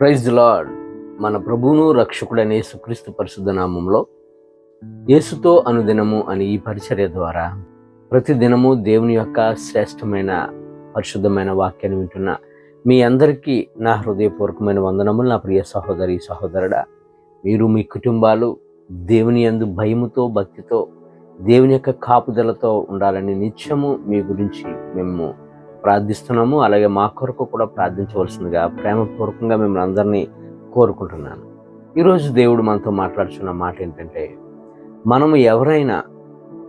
Praise lord మన ప్రభువును రక్షకుడైన యేసుక్రీస్తు పరిశుద్ధ నామంలో యేసుతో అనుదినము అని ఈ పరిచర్య ద్వారా ప్రతి దినము దేవుని యొక్క శ్రేష్టమైన పరిశుద్ధమైన వాక్యాన్ని వింటున్న మీ అందరికీ నా హృదయపూర్వకమైన వందనములు. నా ప్రియ సహోదరి సహోదరుడా మీరు మీ కుటుంబాలు దేవుని యందు భయముతో భక్తితో దేవుని యొక్క కాపుదలతో ఉండాలని నిత్యము మీ గురించి మేము ప్రార్థిస్తున్నాము. అలాగే మా కొరకు కూడా ప్రార్థించవలసిందిగా ప్రేమపూర్వకంగా మిమ్మల్ని అందరినీ కోరుకుంటున్నాను. ఈరోజు దేవుడు మనతో మాట్లాడుతున్న మాట ఏంటంటే మనము ఎవరైనా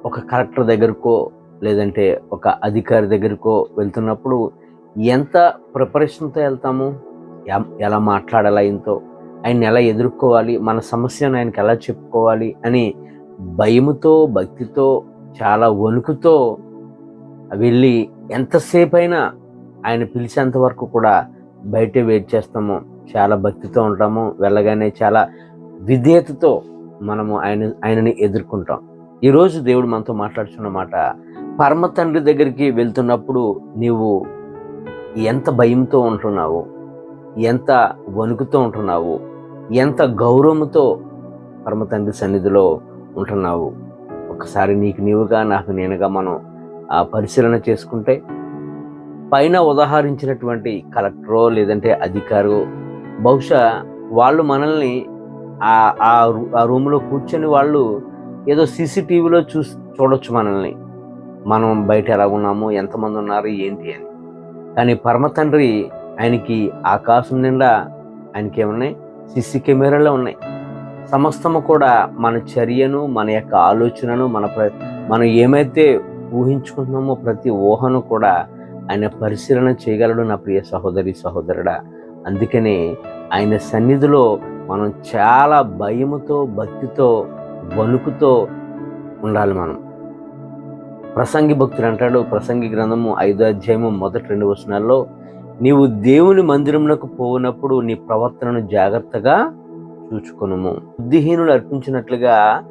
ఒక కలెక్టర్ దగ్గరకో లేదంటే ఒక అధికారి దగ్గరకో వెళ్తున్నప్పుడు ఎంత ప్రిపరేషన్తో వెళ్తాము? ఎలా మాట్లాడాలి ఆయనతో? ఆయన ఎలా ఎదుర్కోవాలి? మన సమస్యను ఆయనకి ఎలా చెప్పుకోవాలి? అని భయముతో భక్తితో చాలా వణుకుతో వెళ్ళి ఎంతసేపు అయినా ఆయన పిలిచేంత వరకు కూడా బయటే వెయిట్ చేస్తాము. చాలా భక్తితో ఉంటాము. వెళ్ళగానే చాలా విధేయతతో మనము ఆయన ఆయనని ఎదుర్కొంటాం. ఈరోజు దేవుడు మనతో మాట్లాడుచున్న మాట పరమ తండ్రి దగ్గరికి వెళ్తున్నప్పుడు నీవు ఎంత భయంతో ఉంటున్నావు? ఎంత వణుకుతో ఉంటున్నావు? ఎంత గౌరవంతో పరమ తండ్రి సన్నిధిలో ఉంటున్నావు? ఒకసారి నీకు నీవుగా నాకు నేనుగా మనం పరిశీలన చేసుకుంటే పైన ఉదాహరించినటువంటి కలెక్టరో లేదంటే అధికారో బహుశా వాళ్ళు మనల్ని ఆ ఆ రూ- ఆ రూమ్లో కూర్చొని వాళ్ళు ఏదో సీసీటీవీలో చూసి చూడొచ్చు మనల్ని. మనం బయట ఎలా ఉన్నాము ఎంతమంది ఉన్నారు ఏంటి అని. కానీ పరమ తండ్రి ఆయనకి ఆకాశం నిండా ఆయనకి ఏమున్నాయి? సిసి కెమెరాలో ఉన్నాయి. సమస్తము కూడా మన చర్యను మన యొక్క ఆలోచనను మన ప్ర మనం ఏమైతే ఊహించుకుంటున్నామో ప్రతి ఊహను కూడా ఆయన పరిశీలన చేయగలడు నా ప్రియ సహోదరి సహోదరుడా. అందుకనే ఆయన సన్నిధిలో మనం చాలా భయముతో భక్తితో వణుకుతో ఉండాలి మనం. ప్రసంగి భక్తుడు అంటాడు ప్రసంగి గ్రంథము ఐదో అధ్యాయము మొదటి రెండు వచనాల్లో నీవు దేవుని మందిరమునకు పోనప్పుడు నీ ప్రవర్తనను జాగ్రత్తగా చూచుకొనుము. బుద్ధిహీనులు అర్పించినట్లుగా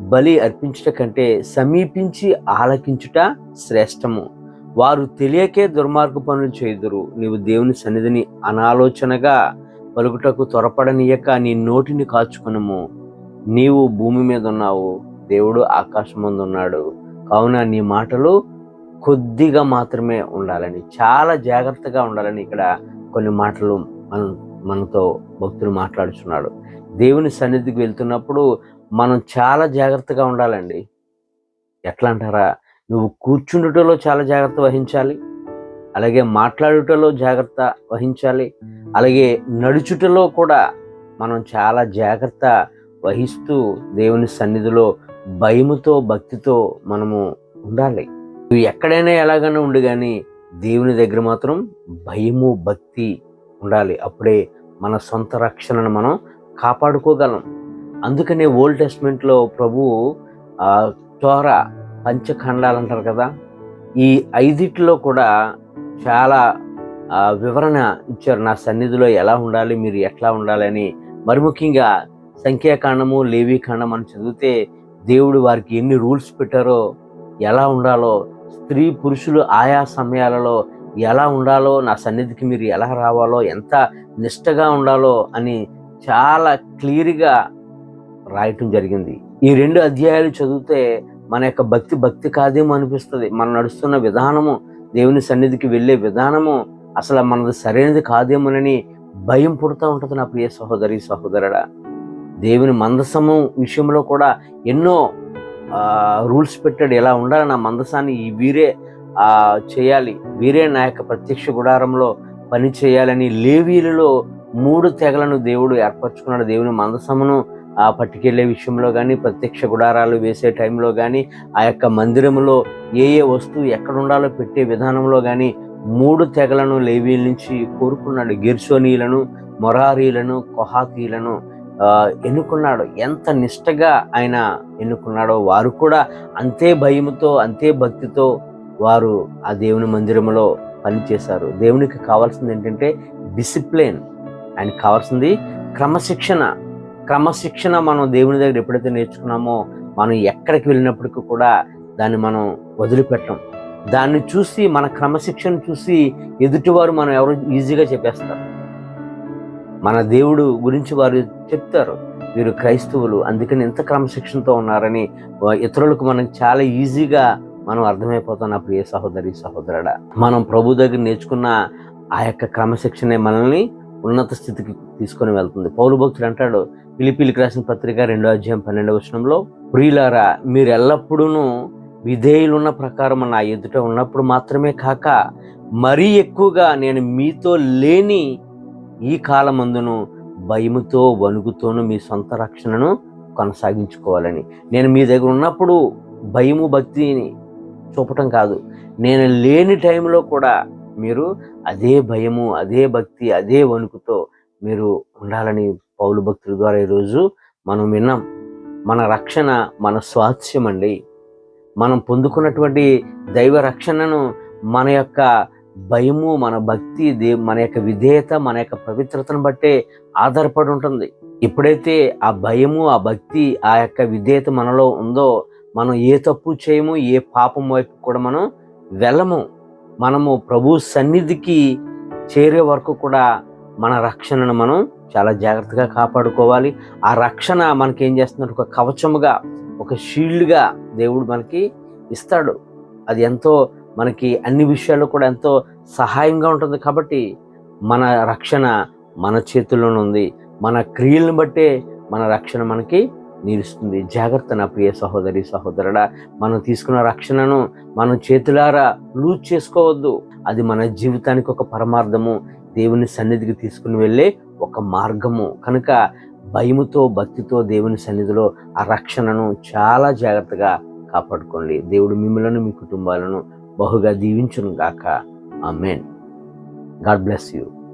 బలి అర్పించుట కంటే సమీపించి ఆలకించుట శ్రేష్టము. వారు తెలియకే దుర్మార్గ పనులు చేయుదురు. నీవు దేవుని సన్నిధిని అనాలోచనగా పలుకుటకు త్వరపడనీయక నీ నోటిని కాచుకునము. నీవు భూమి మీద ఉన్నావు దేవుడు ఆకాశం ముందు ఉన్నాడు కావున నీ మాటలు కొద్దిగా మాత్రమే ఉండాలని చాలా జాగ్రత్తగా ఉండాలని ఇక్కడ కొన్ని మాటలు మన మనతో భక్తులు మాట్లాడుచున్నాడు. దేవుని సన్నిధికి వెళ్తున్నప్పుడు మనం చాలా జాగ్రత్తగా ఉండాలండి. ఎట్లా అంటారా? నువ్వు కూర్చుండుటలో చాలా జాగ్రత్త వహించాలి. అలాగే మాట్లాడుటలో జాగ్రత్త వహించాలి. అలాగే నడుచుటలో కూడా మనం చాలా జాగ్రత్త వహిస్తూ దేవుని సన్నిధిలో భయముతో భక్తితో మనము ఉండాలి. నువ్వు ఎక్కడైనా ఎలాగైనా ఉండు కానీ దేవుని దగ్గర మాత్రం భయము భక్తి ఉండాలి. అప్పుడే మన సొంత రక్షణను మనం కాపాడుకోగలం. అందుకనే ఓల్డ్ టెస్ట్మెంట్లో ప్రభువు ఆ, పంచఖండాలు అంటారు కదా ఈ ఐదిట్లో కూడా చాలా వివరణ ఇచ్చారు. నా సన్నిధిలో ఎలా ఉండాలి మీరు ఎట్లా ఉండాలని మరి ముఖ్యంగా సంఖ్యాకాండము లేవీకాండం అని చదివితే దేవుడు వారికి ఎన్ని రూల్స్ పెట్టారో ఎలా ఉండాలో స్త్రీ పురుషులు ఆయా సమయాలలో ఎలా ఉండాలో నా సన్నిధికి మీరు ఎలా రావాలో ఎంత నిష్టగా ఉండాలో అని చాలా క్లియర్గా రాయటం జరిగింది. ఈ రెండు అధ్యాయాలు చదివితే మన యొక్క భక్తి భక్తి కాదేమో అనిపిస్తుంది. మనం నడుస్తున్న విధానము దేవుని సన్నిధికి వెళ్ళే విధానము అసలు మనది సరైనది కాదేమోనని భయం పుడుతూ ఉంటుంది నా ప్రియ సహోదరి సహోదరుడా. దేవుని మందసము విషయంలో కూడా ఎన్నో రూల్స్ పెట్టాడు. ఎలా ఉండాలి నా మందసాన్ని ఈ వీరే చేయాలి. వీరే నా యొక్క ప్రత్యక్ష గుడారంలో పని చేయాలని లేవీలలో మూడు తెగలను దేవుడు ఏర్పరచుకున్నాడు. దేవుని మందసమును ఆ పట్టుకెళ్ళే విషయంలో కానీ ప్రత్యక్ష గుడారాలు వేసే టైంలో కానీ ఆ యొక్క మందిరంలో ఏ ఏ వస్తువు ఎక్కడ ఉండాలో పెట్టే విధానంలో కానీ మూడు తెగలను లేవీల నుంచి కోరుకున్నాడు. గిర్సోనీలను మొరారీలను కొహాతీలను ఎన్నుకున్నాడు. ఎంత నిష్టగా ఆయన ఎన్నుకున్నాడో వారు కూడా అంతే భయముతో అంతే భక్తితో వారు ఆ దేవుని మందిరంలో పనిచేశారు. దేవునికి కావాల్సింది ఏంటంటే డిసిప్లిన్. ఆయనకి కావాల్సింది క్రమశిక్షణ. క్రమశిక్షణ మనం దేవుని దగ్గర ఎప్పుడైతే నేర్చుకున్నామో మనం ఎక్కడికి వెళ్ళినప్పటికీ కూడా దాన్ని మనం వదిలిపెట్టం. దాన్ని చూసి మన క్రమశిక్షణ చూసి ఎదుటివారు మనం ఎవరు ఈజీగా చెప్పేస్తారు. మన దేవుడు గురించి వారు చెప్తారు. వీరు క్రైస్తవులు అందుకని ఎంత క్రమశిక్షణతో ఉన్నారని ఇతరులకు మనం చాలా ఈజీగా మనం అర్థమైపోతాం. నా ప్రియ సహోదరి సహోదరుడా మనం ప్రభు దగ్గర నేర్చుకున్న ఆ యొక్క క్రమశిక్షణే మనల్ని ఉన్నత స్థితికి తీసుకొని వెళ్తుంది. పౌలు భక్తుడు అంటాడు పిలిపిలికి రాసిన పత్రిక రెండో అధ్యాయం పన్నెండవ వచనంలో ప్రియులారా మీరు ఎల్లప్పుడూ విధేయులున్న ప్రకారం నా ఎదుట ఉన్నప్పుడు మాత్రమే కాక మరీ ఎక్కువగా నేను మీతో లేని ఈ కాలమందును భయముతో వణుకుతోను మీ సొంత రక్షణను కొనసాగించుకోవాలని. నేను మీ దగ్గర ఉన్నప్పుడు భయము భక్తిని చూపటం కాదు. నేను లేని టైంలో కూడా మీరు అదే భయము అదే భక్తి అదే వణుకుతో మీరు ఉండాలని పౌలు భక్తుల ద్వారా ఈరోజు మనం విన్నాం. మన రక్షణ మన స్వాస్థ్యం అండి మనం పొందుకున్నటువంటి దైవ రక్షణను మన యొక్క భయము మన భక్తి దే మన యొక్క విధేయత మన యొక్క పవిత్రతను బట్టే ఆధారపడి ఉంటుంది. ఎప్పుడైతే ఆ భయము ఆ భక్తి ఆ యొక్క విధేయత మనలో ఉందో మనం ఏ తప్పు చేయము ఏ పాపం వైపు కూడా మనం వెళ్ళము. మనము ప్రభు సన్నిధికి చేరే వరకు కూడా మన రక్షణను మనం చాలా జాగ్రత్తగా కాపాడుకోవాలి. ఆ రక్షణ మనకి ఏం చేస్తున్నట్టు ఒక కవచముగా ఒక షీల్డ్గా దేవుడు మనకి ఇస్తాడు. అది ఎంతో మనకి అన్ని విషయాల్లో కూడా ఎంతో సహాయంగా ఉంటుంది కాబట్టి మన రక్షణ మన చేతుల్లోనే ఉంది మన క్రియలను బట్టే మన రక్షణ మనకి నిలుస్తుంది జాగ్రత్త నా ప్రియ సహోదరి సహోదరుడా. మనం తీసుకున్న రక్షణను మనం చేతులారా లూజ్ చేసుకోవద్దు. అది మన జీవితానికి ఒక పరమార్థము. దేవుని సన్నిధికి తీసుకుని వెళ్ళే ఒక మార్గము. కనుక భయముతో భక్తితో దేవుని సన్నిధిలో ఆ రక్షణను చాలా జాగ్రత్తగా కాపాడుకోండి. దేవుడు మిమ్మలను మీ కుటుంబాలను బహుగా దీవించును గాక మెయిన్ గాడ్ బ్లెస్ యూ.